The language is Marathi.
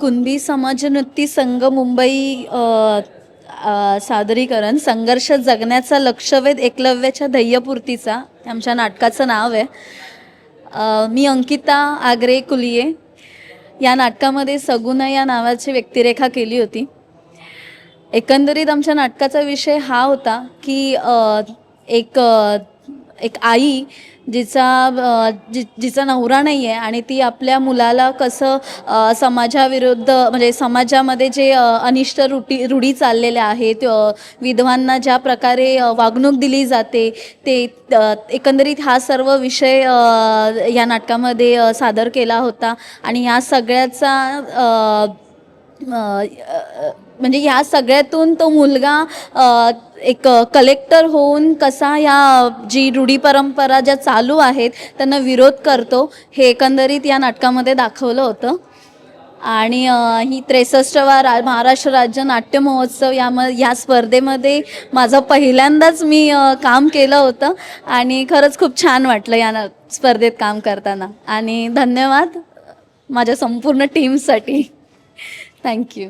कुणबी समाज नृत्य संघ मुंबई सादरीकरण संघर्ष जगण्याचा लक्षवेध एकलव्याच्या ध्येयपूर्तीचा आमच्या नाटकाचं नाव आहे. मी अंकिता आग्रे कुलिये. या नाटकामध्ये सगुना या नावाची व्यक्तिरेखा केली होती. एकंदरीत आमच्या नाटकाचा विषय हा होता की एक एक आई जिचा जि जिचा नवरा नाही आहे आणि ती आपल्या मुलाला कसं समाजाविरुद्ध म्हणजे समाजामध्ये जे अनिष्ट रुटी रूढी चाललेल्या आहेत विधवांना ज्या प्रकारे वागणूक दिली जाते ते एकंदरीत हा सर्व विषय या नाटकामध्ये सादर केला होता. आणि ह्या सगळ्याचा म्हणजे ह्या सगळ्यातून तो मुलगा एक कलेक्टर होऊन कसा या जी रूढी परंपरा ज्या चालू आहेत त्यांना विरोध करतो हे एकंदरीत या नाटकामध्ये दाखवलं होतं. आणि ही त्रेसष्टवा रा महाराष्ट्र राज्य नाट्य महोत्सव याम या स्पर्धेमध्ये माझं पहिल्यांदाच मी काम केलं होतं. आणि खरंच खूप छान वाटलं या ना स्पर्धेत काम करताना. आणि धन्यवाद माझ्या संपूर्ण टीमसाठी थँक्यू